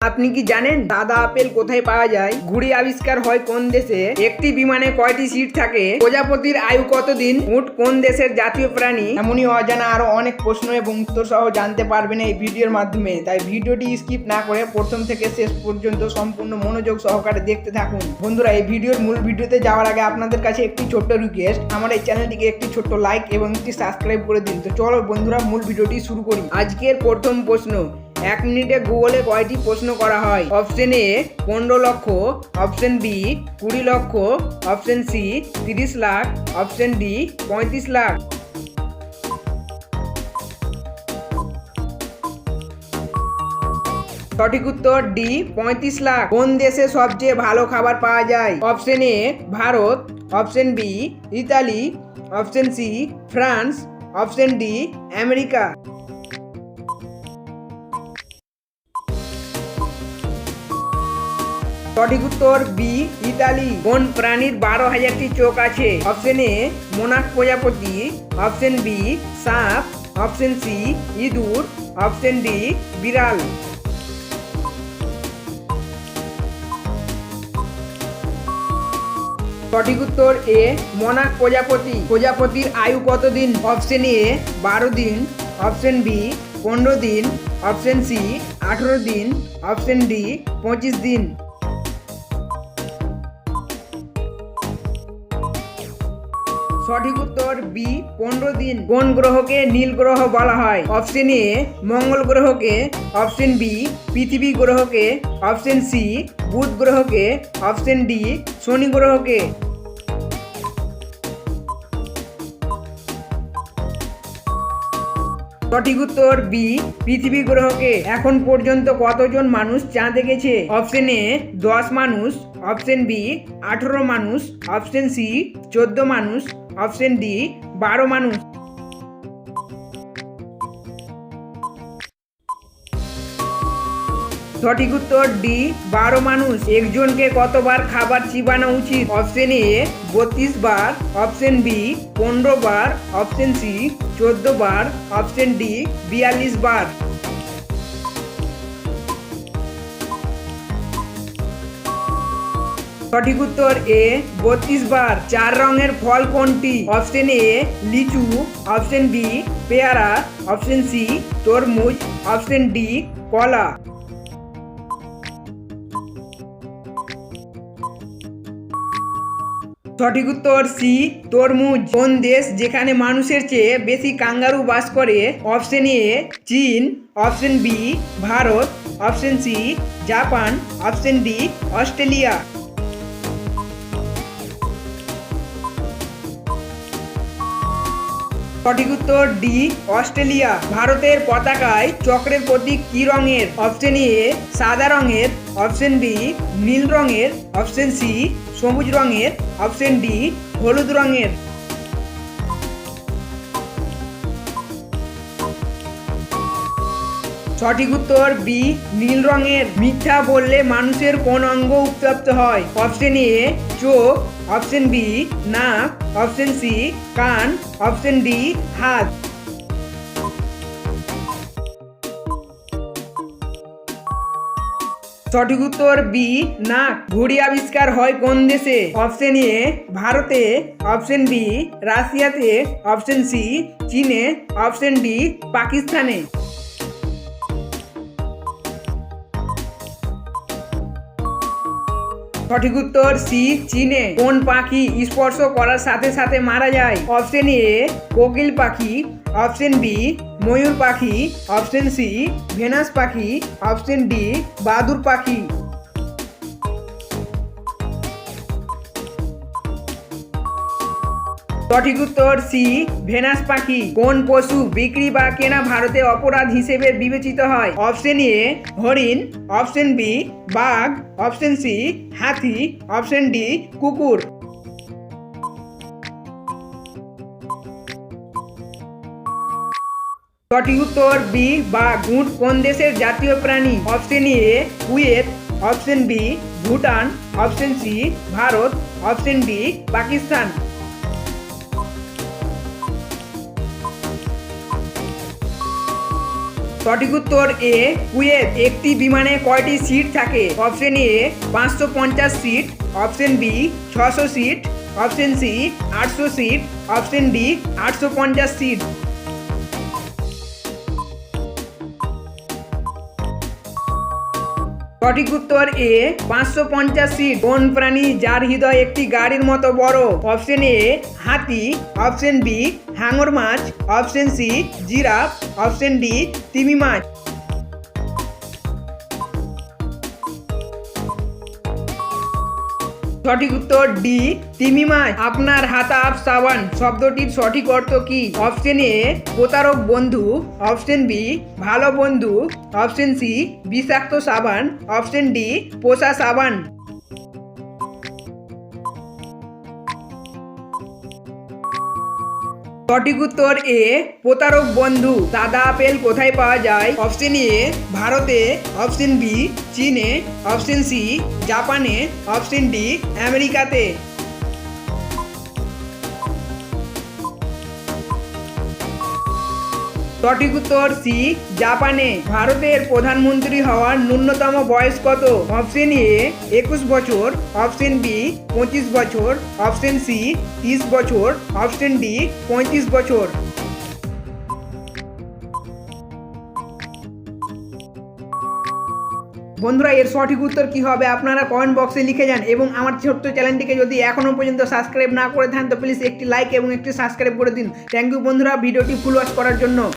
আপনি কি জানেন দাদা আপেল কোথায় পাওয়া যায়? ঘুড়ি আবিষ্কার হয় কোন দেশে? একটি বিমানে কয়টি সিট থাকে? প্রজাপতির আয়ু কতদিন? উট কোন দেশের জাতীয় প্রাণী? এমনই অজানা আরও অনেক প্রশ্ন এবং উত্তর সহ জানতে পারবেন এই ভিডিওর মাধ্যমে। তাই ভিডিওটি স্কিপ না করে প্রথম থেকে শেষ পর্যন্ত সম্পূর্ণ মনোযোগ সহকারে দেখতে থাকুন। বন্ধুরা, এই ভিডিওর মূল ভিডিওতে যাওয়ার আগে আপনাদের কাছে একটি ছোট্ট রিকোয়েস্ট আমার এই চ্যানেলটিকে একটি ছোট্ট লাইক এবং একটি সাবস্ক্রাইব করে দিন। তো চলো বন্ধুরা, মূল ভিডিওটি শুরু করি। আজকের প্রথম প্রশ্ন। এক মিনিটে গুগলে কয়টি প্রশ্ন করা হয়? অপশন এ, পনেরো লক্ষ, অপশন বি, কুড়ি লক্ষ, অপশন সি, তিরিশ লাখ, অপশন ডি, পঁয়ত্রিশ লাখ। সঠিক উত্তর ডি, পঁয়ত্রিশ লাখ। কোন দেশে সবচেয়ে ভালো খাবার পাওয়া যায়? Option A, Bharat, option B, Italy, option C, France, option D, America. সঠিক উত্তর বি, ইতালি। কোন প্রাণীর বারো হাজারটি চোখ আছে? অপশন এ, মোনাক প্রজাপতি। অপশন বি, সাপ। অপশন সি, ইঁদুর। অপশন ডি, বিড়াল। সঠিক উত্তর এ, মনাক প্রজাপতি। প্রজাপতির আয়ু কতদিন? অপশন এ, বারো দিন। অপশন বি, পনেরো দিন। অপশন সি, আঠেরো দিন। অপশন ডি, পঁচিশ দিন। সঠিক উত্তর বি পনেরো দিন। কোন গ্রহকে নীল গ্রহ বলা হয়? অপশন এ মঙ্গল গ্রহকে। অপশন বি পৃথিবী গ্রহকে। অপশন সি বুধ গ্রহকে। অপশন ডি শনি গ্রহকে। সঠিক উত্তর বি পৃথিবী গ্রহকে। এখন পর্যন্ত কতজন মানুষ চাঁদে গেছে অপশন এ দশ মানুষ। অপশন বি আঠেরো মানুষ। অপশন সি চোদ্দ মানুষ। অপশন ডি, বারো মানুষ। সঠিক উত্তর ডি, বারো মানুষ। একজনকে কতবার খাবার চিবানো উচিত? অপশন এ, বত্রিশ বার। অপশন বি, পনেরো বার। অপশন সি, চোদ্দ বার। অপশন ডি, বিয়াল্লিশ বার। সঠিক উত্তর এ, বত্রিশ বার। চার রঙের ফল কোনটি? অপশন এ, লিচু। অপশন বি, পেয়ারা। অপশন সি, তরমুজ। অপশন ডি, কলা। সঠিক উত্তর সি, তরমুজ। কোন দেশ যেখানে মানুষের চেয়ে বেশি কাঙ্গারু বাস করে? অপশন এ, চীন। Option B, Bharat. Option C, Japan. Option D, Australia. সঠিক উত্তর ডি, অস্ট্রেলিয়া। ভারতের পতাকায় চক্রের প্রতীক কি রঙের? অপশন এ সাদা রঙের। অপশন বি নীল রঙের। অপশন সি সবুজ রঙের। অপশন ডি হলুদ রঙের। সঠিক উত্তর বি, নীল রঙের। মিথ্যা বললে মানুষের কোন অঙ্গ উত্তপ্ত হয়? অপশন এ, চোখ। অপশন বি, নাক। অপশন সি, কান। অপশন ডি, হাত। সঠিক উত্তর বি, নাক। ঘুড়ি আবিষ্কার হয় কোন দেশে? অপশন এ, ভারতে। অপশন বি, রাশিয়াতে। অপশন সি, চীনে। অপশন ডি, পাকিস্তানে। সঠিক উত্তর সি, চীনে। কোন পাখি স্পর্শ করার সাথে সাথে মারা যায়? অপশন এ, কোকিল পাখি। অপশন বি, ময়ূর পাখি। অপশন সি, ভেনাস পাখি। অপশন ডি, বাদুর পাখি। সঠিক উত্তর সি, ভেনাস পাখি। কোন পশু বিক্রি বা কেনা ভারতে অপরাধ হিসেবে বিবেচিত হয়? অপশন এ, হরিণ। অপশন বি, বাঘ। অপশন সি, হাতি। অপশন ডি, কুকুর। সঠিক উত্তর বি বা উট কোন দেশের জাতীয় প্রাণী? Option A, Kuwait. Option B, Bhutan. Option C, Bharat. Option D, Pakistan. সঠিক উত্তর এ, কুয়েত। একটি বিমানে কয়টি সিট থাকে? অপশন এ, পাঁচশো পঞ্চাশ সিট। অপশন বি, ছশো সিট। অপশন সি, আটশো সিট। অপশন ডি, আটশো পঞ্চাশ সিট। সঠিক উত্তর এ পাঁচশো পঞ্চাশ সিট কোন প্রাণী যার হৃদয় একটি গাড়ির মতো বড়। অপশন এ হাতি। অপশন বি হাঙর মাছ। Option C giraffe. Option D তিমি মাছ। সঠিক উত্তর ডি তিমি মাছ আপনার হাতা আপ, সাবান। শব্দটির সঠিক অর্থ কি? অপশন এ প্রতারক বন্ধু। অপশন বি ভালো বন্ধু। অপশন সি বিষাক্ত সাবান। অপশন ডি পোষা সাবান। সঠিক উত্তর এ প্রতারক বন্ধু। সাদা আপেল কোথায় পাওয়া যায়? অপশন এ, ভারতে। অপশন বি, চীনে। অপশন সি, জাপানে। অপশন ডি, আমেরিকাতে। সঠিক উত্তর সি, জাপানে ভারতের প্রধানমন্ত্রী হওয়ার ন্যূনতম বয়স কত? অপশন এ, একুশ বছর। অপশন বি, পঁচিশ বছর। অপশন সি, তিরিশ বছর। অপশন ডি, পঁয়ত্রিশ বছর। বন্ধুরা, এর সঠিক উত্তর কি হবে? আপনারা কমেন্ট বক্সে লিখে যান এবং আমার ছোট্ট চ্যানেলটিকে যদি এখনও পর্যন্ত সাবস্ক্রাইব না করে থাকেন, তো প্লিজ একটি লাইক এবং একটি সাবস্ক্রাইব করে দিন। থ্যাংক ইউ বন্ধুরা, ভিডিওটি ফুল ওয়াচ করার জন্য।